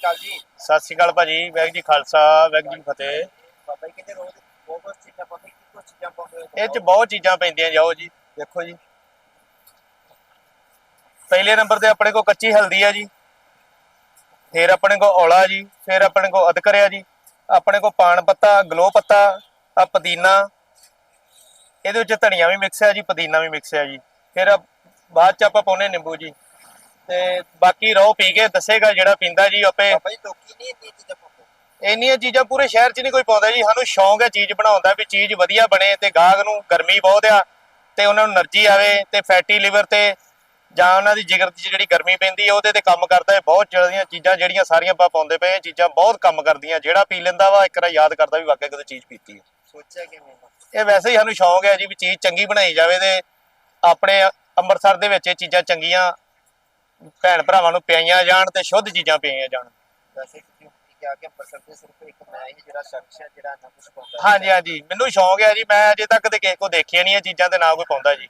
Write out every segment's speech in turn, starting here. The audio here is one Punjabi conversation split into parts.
ਅਕਾਲ ਜੀ। ਸਤਿ ਸ਼੍ਰੀ ਅਕਾਲ ਭਾਜੀ ਵੈਗ ਜੀ ਖਾਲਸਾ ਵੈਗ ਜੀ ਕੀ ਫਤਿਹ। ਬਾਬਾ ਜੀ ਕਹਿੰਦੇ ਰੋਜ਼ ਬਹੁਤ ਬਹੁਤ ਚੀਜ਼ਾਂ ਪਾਉਂਦੇ ਕੀ ਕੁਝ ਚੀਜ਼ਾਂ ਪਾਉਂਦੇ ਹੋ? ਇਹ ਚ ਬਹੁਤ ਚੀਜ਼ਾਂ ਪੈਂਦੀਆਂ ਜਾਓ ਜੀ ਦੇਖੋ ਜੀ। ਪਹਿਲੇ ਨੰਬਰ ਤੇ ਆਪਣੇ ਕੋਲ ਕੱਚੀ ਹਲਦੀ ਆ ਜੀ। ਫਿਰ ਆਪਣੇ ਕੋਲ ਔਲਾ ਜੀ ਫਿਰ ਆਪਣੇ ਕੋਲ ਅਦਕਰ ਆ ਜੀ। ਆਪਣੇ ਕੋਲ ਪਾਨ ਪੱਤਾ ਗਲੋ ਪੱਤਾ ਆ ਪੁਦੀਨਾ। ਇਹਦੇ ਵਿੱਚ ਧਨੀਆ ਵੀ ਮਿਕਸ ਹੈ ਜੀ ਪੁਦੀਨਾ ਵੀ ਮਿਕਸ ਹੈ ਜੀ। ਫਿਰ ਆ- ਬਾਅਦ ਚ ਆਪਾਂ ਪਾਉਨੇ ਨਿੰਬੂ ਜੀ। ਤੇ ਬਾਕੀ ਰੋ ਪੀ ਕੇ ਦੱਸੇਗਾ ਜਿਹੜਾ ਪੀਂਦਾ ਜੀ ਆਪੇ। ਇੰਨੀਆਂ ਚੀਜ਼ਾਂ ਪੂਰੇ ਸ਼ਹਿਰ 'ਚ ਨਹੀਂ ਕੋਈ ਪਾਉਂਦਾ ਜੀ। ਸਾਨੂੰ ਸ਼ੌਂਕ ਹੈ ਚੀਜ਼ ਬਣਾਉਣ ਵੀ ਚੀਜ਼ ਵਧੀਆ ਬਣੇ ਤੇ ਗਾਹਕ ਨੂੰ ਗਰਮੀ ਬਹੁਤ ਆ ਤੇ ਉਹਨਾਂ ਨੂੰ એનર્ਜੀ ਆਵੇ ਤੇ ਫੈਟੀ ਲਿਵਰ ਤੇ ਜਾਂ ਉਹਨਾਂ ਦੀ ਜਿਗਰ ਦੀ ਜਿਹੜੀ ਗਰਮੀ ਪੈਂਦੀ ਹੈ ਉਹਦੇ ਤੇ ਕੰਮ ਕਰਦਾ ਹੈ। ਬਹੁਤ ਜਿਹੜੀਆਂ ਚੀਜ਼ਾਂ ਜਿਹੜੀਆਂ ਸਾਰੀਆਂ ਆਪਾਂ ਪਾਉਂਦੇ ਪਏ ਇਹ ਚੀਜ਼ਾਂ ਬਹੁਤ ਕੰਮ ਕਰਦੀਆਂ। ਜਿਹੜਾ ਪੀ ਲੈਂਦਾ ਵਾ ਇੱਕ ਵਾਰ ਯਾਦ ਕਰਦਾ ਵੀ ਵਾਕਿਆ ਕਦੇ ਚੀਜ਼ ਪੀਤੀ ਹੈ ਸੋਚਿਆ ਕਿਵੇਂ ਇਹ ਵੈਸੇ ਹੀ ਸਾਨੂੰ ਸ਼ੌਂਕ ਹੈ ਜੀ ਵੀ ਚੀਜ਼ ਚੰਗੀ ਬਣਾਈ ਜਾਵੇ ਤੇ ਆਪਣੇ ਅੰਮ੍ਰਿਤਸਰ ਦੇ ਵਿੱਚ ਇਹ ਚੀਜ਼ਾਂ ਚੰਗੀਆਂ ਭੈਣ ਭਰਾਵਾਂ ਨੂੰ ਪਿਆਈਆਂ ਜਾਣ ਤੇ ਸ਼ੁੱਧ ਚੀਜ਼ਾਂ ਪਿਆਈਆਂ ਜਾਣ। ਵੈਸੇ ਤੁਸੀਂ ਹੁਣ ਕਿਹਾ ਕਿ ਅੰਮ੍ਰਿਤਸਰ ਦੇ ਸਿਰਫ ਇੱਕ ਮੈਂ ਹੀ ਜਿਹੜਾ ਸ਼ਖਸ ਹੈ ਜਿਹੜਾ ਇੰਨਾ ਕੁਝ ਪਾਉਂਦਾ ਹੈ। ਹਾਂਜੀ ਹਾਂਜੀ। ਮੈਨੂੰ ਸ਼ੌਂਕ ਹੈ ਜੀ ਮੈਂ ਅਜੇ ਤੱਕ ਤੇ ਕਿਸੇ ਕੋ ਦੇਖੀਆਂ ਨਹੀਂ ਇਹ ਚੀਜ਼ਾਂ ਤੇ ਨਾ ਕੋਈ ਪਾਉਂਦਾ ਜੀ।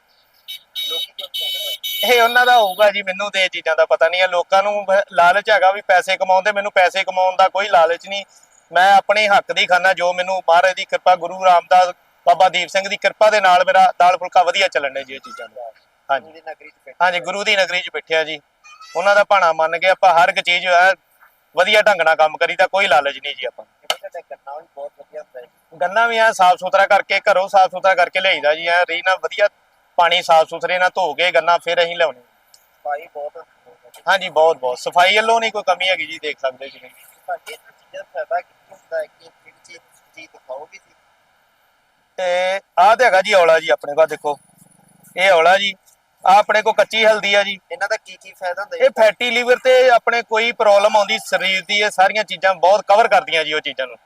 ਇਹ ਉਹਨਾਂ ਦਾ ਹੋਊਗਾ ਜੀ ਮੈਨੂੰ ਤੇ ਇਹ ਚੀਜ਼ਾਂ ਦਾ ਪਤਾ ਨਹੀਂ ਹੈ। ਲੋਕਾਂ ਨੂੰ ਲਾਲਚ ਹੈਗਾ ਵੀ ਪੈਸੇ ਕਮਾਉਂਦੇ ਮੈਨੂੰ ਪੈਸੇ ਕਮਾਉਣ ਦਾ ਕੋਈ ਲਾਲਚ ਨਹੀਂ। ਮੈਂ ਆਪਣੇ ਹੱਕ ਦੀ ਖਾਨਾ ਜੋ ਮੈਨੂੰ ਮਹਾਰਾਜ ਦੀ ਕਿਰਪਾ ਗੁਰੂ ਰਾਮਦਾਸ ਬਾਬਾ ਦੀਪ ਸਿੰਘ ਦੀ ਕਿਰਪਾ ਦੇ ਨਾਲ ਮੇਰਾ ਦਾਲ ਫੁਲਕਾ ਵਧੀਆ ਚੱਲਣ ਨੇ ਜੀ ਇਹ ਚੀਜ਼ਾਂ ਦਾ। ਹਾਂਜੀ। ਹਾਂਜੀ ਗੁਰੂ ਦੀ ਨਗਰੀ 'ਚ ਬੈਠਿਆ ਜੀ। ਉਹਨਾਂ ਦਾ ਭਾਣਾ ਮੰਨ ਕੇ ਆਪਾਂ ਹਰ ਇੱਕ ਚੀਜ਼ ਹੈ ਵਧੀਆ ਢੰਗ ਨਾਲ ਕੰਮ ਕਰੀ ਕਰੀਦਾ ਕੋਈ ਲਾਲਚ ਨਹੀਂ ਜੀ ਆਪਾਂ। ਗੰਨਾ ਵੀ ਬਹੁਤ ਸਾਫ਼ ਸੁਥਰਾ ਕਰਕੇ ਘਰੋਂ ਸਾਫ਼ ਸੁਥਰਾ ਕਰਕੇ ਲਿਆਈਦਾ ਜੀ, ਐ ਰੀ ਨਾਲ ਵਧੀਆ ਪਾਣੀ ਸਾਫ਼ ਸੁਥਰੇ ਨਾਲ ਧੋ ਕੇ ਗੰਨਾ ਫਿਰ ਅਸੀਂ ਲਿਆਉਣੇ। ਭਾਈ ਬਹੁਤ ਹਾਂਜੀ, ਬਹੁਤ ਬਹੁਤ। ਸਫ਼ਾਈ ਵੱਲੋਂ ਨਹੀਂ ਕੋਈ ਕਮੀ ਹੈਗੀ ਜੀ, ਦੇਖ ਸਕਦੇ ਜੀ ਤੇ ਆਹ ਤੇ ਹੈਗਾ ਜੀ ਔਲਾ ਜੀ, ਆਪਣੇ ਕੋਲ ਦੇਖੋ। ਇਹ ਔਲਾ ਜੀ ਆਹ ਆਪਣੇ ਕੋਲ ਕੱਚੀ ਹਲਦੀ ਆ ਜੀ। ਇਹਨਾਂ ਦਾ ਕੀ ਕੀ ਫਾਇਦਾ ਹੁੰਦਾ ਇਹ ਫੈਟੀ ਲੀਵਰ ਤੇ ਆਪਣੇ ਕੋਈ ਪ੍ਰੋਬਲਮ ਆਉਂਦੀ ਸਰੀਰ ਦੀ ਇਹ ਸਾਰੀਆਂ ਚੀਜ਼ਾਂ ਬਹੁਤ ਕਵਰ ਕਰਦੀਆਂ ਜੀ ਉਹ ਚੀਜ਼ਾਂ ਨੂੰ।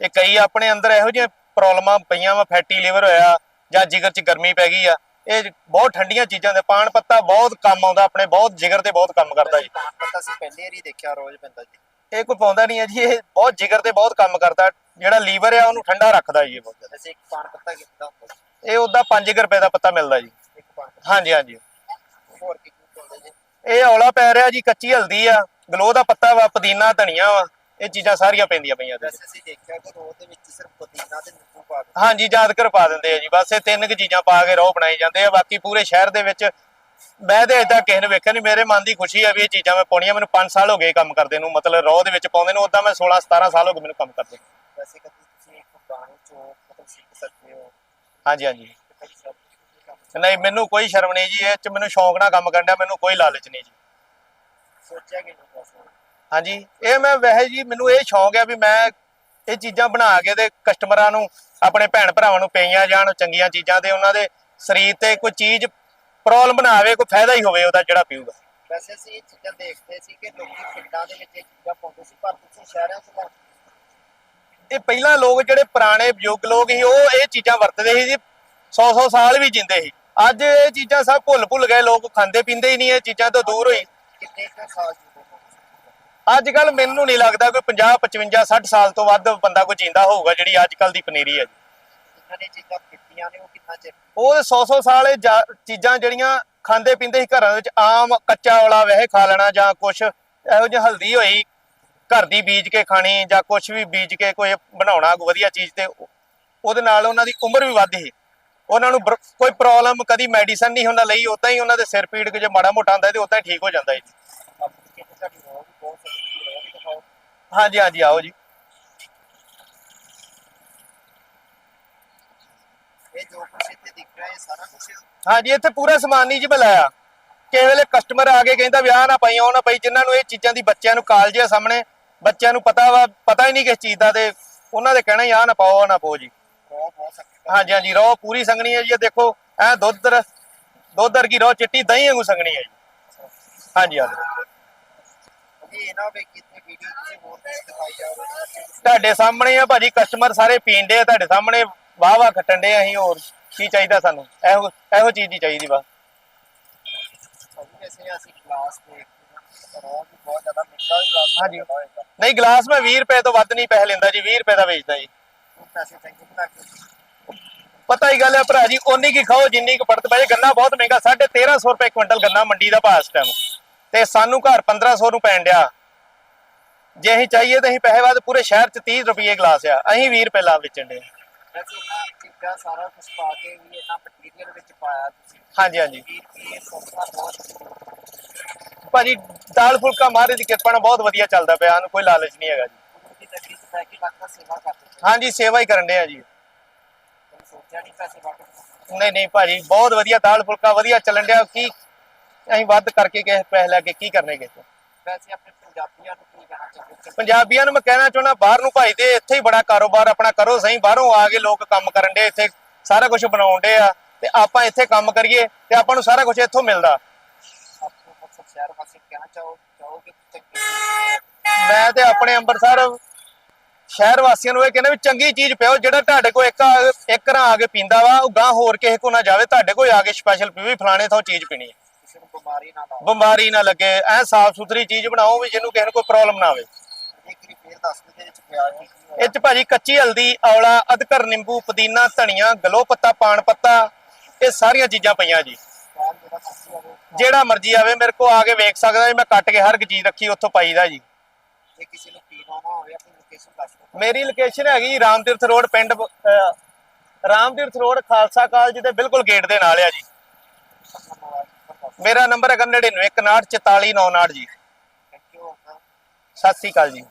ਤੇ ਕਈ ਆਪਣੇ ਅੰਦਰ ਇਹੋ ਜਿਹੇ ਪ੍ਰੋਬਲਮਾਂ ਪਈਆਂ ਵਾ ਫੈਟੀ ਲੀਵਰ ਹੋਇਆ ਜਾਂ ਜਿਗਰ 'ਚ ਗਰਮੀ ਪੈ ਗਈ ਆ ਇਹ ਬਹੁਤ ਠੰਡੀਆਂ ਚੀਜ਼ਾਂ ਦੇ ਪਾਨ ਪੱਤਾ ਬਹੁਤ ਕੰਮ ਆਉਂਦਾ ਆਪਣੇ ਬਹੁਤ ਜਿਗਰ ਤੇ ਬਹੁਤ ਕੰਮ ਕਰਦਾ ਜੀ। ਪਾਨ ਪੱਤਾ ਸੀ ਪਹਿਲੀ ਵਾਰੀ ਦੇਖਿਆ ਰੋਜ਼ ਪੈਂਦਾ ਜੀ। ਇਹ ਕੋਈ ਪਾਉਂਦਾ ਨਹੀਂ ਹੈ ਜੀ ਇਹ ਬਹੁਤ ਜਿਗਰ ਤੇ ਬਹੁਤ ਕੰਮ ਕਰਦਾ ਜਿਹੜਾ ਲੀਵਰ ਆ ਉਹਨੂੰ ਠੰਡਾ ਰੱਖਦਾ ਜੀ ਇਹ ਬਹੁਤ ਜ਼ਿਆਦਾ। ਵੈਸੇ ਇੱਕ ਪਾਨ ਪੱਤਾ ਕਿੰਨਾ ਹੁੰਦਾ ਜੀ? ਇਹ ਉਹਦਾ 5 ਰੁਪਏ ਦਾ ਪੱਤਾ ਮਿਲਦਾ ਜੀ। ਹਾਂਜੀ ਹਾਂਜੀ। ਹੋਰ ਕੀ ਕੀ ਪਾਉਂਦੇ ਜੀ ਇਹ ਔਲਾ ਪੈ ਰਿਹਾ ਜੀ ਕੱਚੀ ਹਲਦੀ ਆ। ਗਲੋ ਦਾ ਪੱਤਾ ਵਾ ਪੁਦੀਨਾ ਧਨੀਆ ਵਾ। ਇਹ ਚੀਜ਼ਾਂ ਸਾਰੀਆਂ ਪੈਂਦੀਆਂ ਪਈਆਂ 'ਚ। ਵੈਸੇ ਅਸੀਂ ਦੇਖਿਆ ਕਿ ਰੋਜ਼ ਦੇ ਵਿੱਚ ਸਿਰਫ ਪੁਦੀਨਾ ਤੇ ਨਿੰਬੂ ਪਾ ਦਿੰਦੇ ਹਾਂਜੀ ਯਾਦਗਰ ਪਾ ਦਿੰਦੇ ਆ ਜੀ। ਬਸ ਇਹ ਤਿੰਨ ਕੁ ਚੀਜ਼ਾਂ ਪਾ ਕੇ ਰੋਹ ਬਣਾਈ ਜਾਂਦੇ ਆ। ਬਾਕੀ ਪੂਰੇ ਸ਼ਹਿਰ ਦੇ ਵਿੱਚ ਮੈਂ ਤੇ ਇਦਾਂ ਕਿਸੇ ਨੇ ਵੇਖਿਆ ਨਹੀਂ ਮੇਰੇ ਮਨ ਦੀ ਖੁਸ਼ੀ ਆ ਵੀ ਇਹ ਚੀਜ਼ਾਂ ਮੈਂ ਪਾਉਣੀਆਂ। ਮੈਨੂੰ 5 ਸਾਲ ਹੋ ਗਏ ਕੰਮ ਕਰਦੇ ਨੂੰ। ਮਤਲਬ ਰੋਹ ਦੇ ਵਿੱਚ ਪਾਉਂਦੇ ਨੂੰ। ਉਦਾਂ ਮੈਂ 16 17 ਸਾਲ ਹੋ ਗਏ ਮੈਨੂੰ ਕੰਮ ਕਰਦੇ ਨੂੰ। ਵੈਸੇ ਕਦੀ ਤੁਸੀਂ ਇੱਕ ਬਾਣੀ ਚੋਂ ਮਤਲਬ ਸਿੱਖ ਸਕਦੇ ਹੋ? ਹਾਂਜੀ ਹਾਂਜੀ ਤੇ ਕਦੀ ਸ਼ਬਦ ਤੁਸੀਂ ਕੰਮ ਨਹੀਂ ਮੈਨੂੰ ਕੋਈ ਸ਼ਰਮ ਨਹੀਂ ਜੀ ਇਹ ਚ ਮੈਨੂੰ ਸ਼ੌਂਕ ਨਾਲ ਕੰਮ ਕਰਨ ਦਾ ਮੈਨੂੰ ਕੋਈ ਲਾਲਚ ਨਹੀਂ ਜੀ। ਸੋਚਿਆ ਕਿ ਹਾਂਜੀ ਇਹ ਮੈਂ ਵੈਸੇ ਜੀ ਮੈਨੂੰ ਇਹ ਸ਼ੌਂਕ ਹੈ ਵੀ ਮੈਂ ਇਹ ਚੀਜ਼ਾਂ ਬਣਾ ਕੇ ਤੇ ਕਸਟਮਰਾਂ ਨੂੰ ਆਪਣੇ ਭੈਣ ਭਰਾਵਾਂ ਨੂੰ ਪਈਆਂ ਜਾਣ ਚੰਗੀਆਂ ਚੀਜ਼ਾਂ ਤੇ ਉਹਨਾਂ ਦੇ ਸਰੀਰ ਤੇ ਕੋਈ ਚੀਜ਼ ਪ੍ਰੋਬਲਮ ਨਾ ਆਵੇ ਕੋਈ ਫਾਇਦਾ ਹੀ ਹੋਵੇ ਉਹਦਾ ਜਿਹੜਾ ਪੀਊਗਾ। ਵੈਸੇ ਅਸੀਂ ਇਹ ਚੀਜ਼ਾਂ ਦੇਖਦੇ ਸੀ ਕਿ ਲੋਕੀ ਪਿੰਡਾਂ ਦੇ ਵਿੱਚ ਇਹ ਚੀਜ਼ਾਂ ਪਾਉਂਦੇ ਸੀ ਪਰ ਤੁਸੀਂ ਸ਼ਹਿਰਾਂ 'ਚ ਤਾਂ ਇਹ ਪਹਿਲਾਂ ਲੋਕ ਜਿਹੜੇ ਪੁਰਾਣੇ ਬਜ਼ੁਰਗ ਲੋਕ ਸੀ ਉਹ ਇਹ ਚੀਜ਼ਾਂ ਵਰਤਦੇ ਸੀ ਜੀ 100 100 ਸਾਲ ਵੀ ਜਿੰਦੇ ਸੀ। ਅੱਜ ਇਹ ਚੀਜ਼ਾਂ ਸਭ ਭੁੱਲ ਭੁੱਲ ਗਏ, ਲੋਕ ਖਾਂਦੇ ਪੀਂਦੇ ਹੀ ਨਹੀਂ, ਇਹ ਚੀਜ਼ਾਂ ਤੋਂ ਦੂਰ ਹੋਈ। ਕਿੰਨੇ ਕੁ ਸਾਲ ਅੱਜ ਕੱਲ ਮੈਨੂੰ ਨਹੀਂ ਲੱਗਦਾ ਕੋਈ 50 55 60 ਸਾਲ ਤੋਂ ਵੱਧ ਬੰਦਾ ਕੋਈ ਜਿੰਦਾ ਹੋਊਗਾ, ਜਿਹੜੀ ਅੱਜ ਕੱਲ ਦੀ ਪਨੀਰੀ ਹੈ ਜੀ। ਜਿਨ੍ਹਾਂ ਨੇ ਚੀਜ਼ਾਂ ਪੀਤੀਆਂ ਨੇ ਉਹ ਕਿੰਨਾ ਚਿਰ ਉਹ 100 100 ਸਾਲ ਇਹ ਜਾ- ਚੀਜ਼ਾਂ ਜਿਹੜੀਆਂ ਖਾਂਦੇ ਪੀਂਦੇ ਸੀ ਘਰਾਂ ਵਿੱਚ, ਆਮ ਕੱਚਾ ਔਲਾ ਵਹਿ ਖਾ ਲੈਣਾ ਜਾਂ ਕੁਛ, ਇਹੋ ਜਿਹੀ ਹਲਦੀ ਹੋਈ, ਘਰ ਦੀ ਬੀਜ ਕੇ ਖਾਣੀ ਜਾਂ ਕੁਛ ਵੀ ਬੀਜ ਕੇ ਕੋਈ ਬਣਾਉਣਾ, ਕੋਈ ਵਧੀਆ ਚੀਜ਼ ਤੇ ਉਹ- ਉਹਦੇ ਨਾਲ ਉਹਨਾਂ ਦੀ ਉਮਰ ਵੀ ਵੱਧ ਸੀ ਉਹਨਾਂ ਨੂੰ ਬਰ- ਕੋਈ ਪ੍ਰੋਬਲਮ ਕਦੀ ਮੈਡੀਸਨ ਨਹੀਂ ਹੁੰਦਾ ਲਈ ਉਦਾਂ ਹੀ ਉਹਨਾਂ ਦੇ ਸਿਰ ਪੀੜ ਕੇ ਜੇ ਮਾੜਾ ਮੋਟਾ ਹੁੰਦਾ ਤੇ ਉਦਾਂ ਹੀ ਠੀਕ ਹੋ ਜਾਂਦਾ ਜੀ। ਹਾਂਜੀ ਹਾਂਜੀ, ਆਓ ਜੀ। ਇਹ ਜੋ ਕੁਛ ਇੱਥੇ ਦਿਖ ਰਿਹਾ ਹੈ ਸਾਰਾ ਕੁਛ ਹਾਂਜੀ, ਇੱਥੇ ਪੂਰਾ ਸਮਾਨ ਨਹੀਂ ਜੀ ਮਿਲਾਇਆ ਕਿਸੇ ਵੇਲੇ ਕਸਟਮਰ ਆ ਕੇ ਕਹਿੰਦਾ ਵਿਆਹ ਨਾ ਪਈ ਉਹ ਨਾ ਪਈ ਜਿਨ੍ਹਾਂ ਨੂੰ ਇਹ ਚੀਜ਼ਾਂ ਦੀ ਬੱਚਿਆਂ ਨੂੰ ਕਾਲਜ ਆ ਸਾਹਮਣੇ ਬੱਚਿਆਂ ਨੂੰ ਪਤਾ ਵਾ, ਪਤਾ ਹੀ ਨਹੀਂ ਕਿਸ ਚੀਜ਼ ਦਾ ਤੇ ਉਹਨਾਂ ਦੇ ਕਹਿਣਾ ਹੀ ਆ ਨਾ ਪਾਓ, ਆਹ ਨਾ ਪਾਓ ਜੀ। ਹਾਂਜੀ ਹਾਂਜੀ ਰੋ ਪੂਰੀ ਸੰਗਣੀ ਹੈ ਜੀ। ਇਹ ਦੇਖੋ ਐ ਦੁੱਧ ਦੁੱਧ ਵਰਗੀ ਰੋ ਚਿੱਟੀ ਦਹੀਂ ਵਾਂਗੂ ਸੰਗਣੀ ਹੈ ਜੀ। ਹਾਂਜੀ ਹਾਂਜੀ। ਜੀ ਇਹ ਨਾ ਹੋਵੇ ਕਿ ਇੱਥੇ ਵੀਡੀਓ ਤੁਸੀਂ ਹੋਰ ਵੀ ਦਿਖਾਈ ਜਾਓ ਤੁਹਾਡੇ ਸਾਹਮਣੇ ਆ ਭਾਜੀ ਕਸਟਮਰ ਸਾਰੇ ਪੀਂਦੇ ਆ ਤੁਹਾਡੇ ਸਾਹਮਣੇ ਵਾਹ ਵਾਹ ਖੱਟਣ ਦੇ ਅਸੀਂ ਹੋਰ ਕੀ ਚਾਹੀਦਾ ਸਾਨੂੰ? ਇਹੋ ਇਹੋ ਚੀਜ਼ ਹੀ ਚਾਹੀਦੀ ਬਸ। ਨਹੀਂ ਗਲਾਸ ਮੈਂ 20 ਰੁਪਏ ਤੋਂ ਵੱਧ ਨਹੀਂ ਪੈਸੇ ਲੈਂਦਾ ਜੀ 20 ਰੁਪਏ ਦਾ ਵੇਚਦਾ ਜੀ। ਪੈਸੇ ਚੰਗੇ ਬਣਾ ਕੇ ਪਤਾ ਹੀ ਗੱਲ ਹੈ ਭਰਾ ਜੀ ਉਨੀ ਕੀ ਖਾਓ ਜਿੰਨੀ ਕੁ ਪੜਤ ਪਏ ਗੰਨਾ ਬਹੁਤ ਮਹਿੰਗਾ 1350 ਰੁਪਏ ਕੁਇੰਟਲ ਗੰਨਾ ਮੰਡੀ ਦਾ ਭਾਅ ਇਸ ਟਾਈਮ ਤੇ ਸਾਨੂੰ ਘਰ 1500 ਨੂੰ ਪੈਣ ਡਿਆ। ਜੇ ਅਸੀਂ ਚਾਹੀਏ ਤਾਂ ਅਸੀਂ ਪੈਸੇ ਬਾਅਦ ਪੂਰੇ ਸ਼ਹਿਰ 'ਚ 30 ਰੁਪਏ ਗਲਾਸ ਆ। ਅਸੀਂ 20 ਰੁਪਏ ਲਾ ਵੇਚਣ ਦੇ ਵੈਸੇ ਇਹਨਾਂ ਚੀਜ਼ਾਂ ਸਾਰਾ ਕੁਝ ਪਾ ਕੇ ਵੀ ਇਹਨਾਂ ਮਟੀਰੀਅਲ ਵਿੱਚ ਪਾਇਆ ਤੁਸੀਂ। ਹਾਂਜੀ ਹਾਂਜੀ। ਬਹੁਤ ਭਾਜੀ ਦਾਲ ਫੁਲਕਾ ਮਹਾਰਾਜ ਦੀ ਕਿਰਪਾ ਨਾਲ ਬਹੁਤ ਵਧੀਆ ਚੱਲਦਾ ਪਿਆ। ਸਾਨੂੰ ਕੋਈ ਲਾਲਚ ਨਹੀਂ ਹੈਗਾ ਜੀ। ਗੁਰੂ ਦੀ ਨਗਰੀ ਸੇਵਾ ਕਰਦੇ ਸੀ ਹਾਂਜੀ, ਸੇਵਾ ਹੀ ਕਰਨ ਦੇ ਜੀ। ਕਦੇ ਸੋਚਿਆ ਨਹੀਂ ਪੈਸੇ ਵਾਪਸ ਨਹੀਂ ਨਹੀਂ ਭਾਜੀ, ਬਹੁਤ ਵਧੀਆ ਦਾਲ ਫੁਲਕਾ ਵਧੀਆ ਚੱਲਣ ਡਿਆ। ਕੀ ਅਸੀਂ ਵੱਧ ਕਰਕੇ ਕਿਸੇ ਪੈਸੇ ਲੈ ਕੇ ਕੀ ਕਰਨੇ ਕਿਸੇ ਤੋਂ? ਵੈਸੇ ਆਪਣੇ ਪੰਜਾਬੀਆਂ ਨੂੰ ਕੀ ਕਹਿਣਾ ਚਾਹੁੰਦੇ ਪੰਜਾਬੀਆਂ ਨੂੰ ਮੈਂ ਕਹਿਣਾ ਚਾਹੁੰਦਾ, ਬਾਹਰ ਨੂੰ ਭਾਈ ਤੇ ਇੱਥੇ ਹੀ ਬੜਾ ਕਾਰੋਬਾਰ ਆਪਣਾ ਕਰੋ, ਸਹੀ ਬਾਹਰੋਂ ਆ ਕੇ ਲੋਕ ਕੰਮ ਕਰਨ ਦੇ ਇੱਥੇ ਸਾਰਾ ਕੁਝ ਬਣਾਉਣ ਦੇ ਆ। ਤੇ ਆਪਾਂ ਇੱਥੇ ਕੰਮ ਕਰੀਏ, ਤੇ ਆਪਾਂ ਨੂੰ ਸਾਰਾ ਕੁਝ ਇੱਥੋਂ ਮਿਲਦਾ। ਆਪਣੇ ਮਕਸਦ ਸ਼ਹਿਰ ਵਾਸੀ ਕਹਿਣਾ ਚਾਹੋ ਚਾਹੋਗੇ ਕਿ ਚੰਗੀ ਮੈਂ ਤੇ ਆਪਣੇ ਅੰਮ੍ਰਿਤਸਰ ਸ਼ਹਿਰ ਵਾਸੀਆਂ ਨੂੰ ਇਹ ਕਹਿੰਦਾ ਵੀ ਚੰਗੀ ਚੀਜ਼ ਪਿਓ ਜਿਹੜਾ ਤੁਹਾਡੇ ਕੋਲ ਇੱਕ ਇੱਕ ਰਾਂ ਆ ਕੇ ਪੀਂਦਾ ਵਾ ਉਹ ਗਾਂ ਹੋਰ ਕਿਸੇ ਕੋ ਨਾ ਜਾਵੇ ਤੁਹਾਡੇ ਕੋਲ ਆ ਕੇ ਸਪੈਸ਼ਲ ਪੀਵੇ ਫਲਾਣੇ ਤੋਂ ਚੀਜ਼ ਪੀਣੀ ਹੈ। ਕਿਸੇ ਨੂੰ ਬਿਮਾਰੀ ਨਾ ਲਾਓ। ਬਿਮਾਰੀ ਨਾ ਲੱਗੇ ਐ ਸਾਫ਼ ਸੁਥਰੀ ਚੀਜ਼ ਬਣਾਓ ਵੀ ਜਿਹਨੂੰ ਕਿਸੇ ਨੂੰ ਕੋਈ ਪ੍ਰੋਬਲਮ ਨਾ ਆਵੇ। ਇਹ ਚ ਭਾਜੀ ਕੱਚੀ ਹਲਦੀ ਔਲਾ ਅਦਕਰ ਨਿੰਬੂ ਪੁਦੀਨਾ ਧਨੀਆ ਗਲੋ ਪੱਤਾ ਪਾਨ ਪੱਤਾ ਇਹ ਸਾਰੀਆਂ ਚੀਜ਼ਾਂ ਪਈਆਂ ਜੀ। ਜਿਹੜਾ ਮਰਜ਼ੀ ਆਵੇ ਮੇਰੇ ਕੋ ਆ ਕੇ ਵੇਖ ਸਕਦਾ ਜੀ ਮੈਂ ਕੱਟ ਕੇ ਹਰ ਇੱਕ ਚੀਜ਼ ਰੱਖੀ ਉੱਥੋਂ ਪਾਈਦਾ ਜੀ। ਜੇ ਕਿਸੇ ਨੂੰ ਪੀਣਾ ਨਾ ਹੋਵੇ ਆਪਣੀ ਲੋਕੇਸ਼ਨ ਦੱਸ ਦਿਓ ਮੇਰੀ ਲੋਕੇਸ਼ਨ ਹੈਗੀ ਜੀ ਰਾਮਤੀਰਥ ਰੋਡ ਪਿੰਡ ਅਹ, ਰਾਮਤੀਰਥ ਰੋਡ ਖਾਲਸਾ ਕਾਲਜ ਦੇ ਬਿਲਕੁਲ ਗੇਟ ਦੇ ਨਾਲ ਆ ਜੀ। ਮੇਰਾ ਨੰਬਰ ਹੈਗਾ 99 44 ਜੀ ਥੈਂਕ ਯੂ ਸਤਿ ਸ੍ਰੀ ਅਕਾਲ ਜੀ।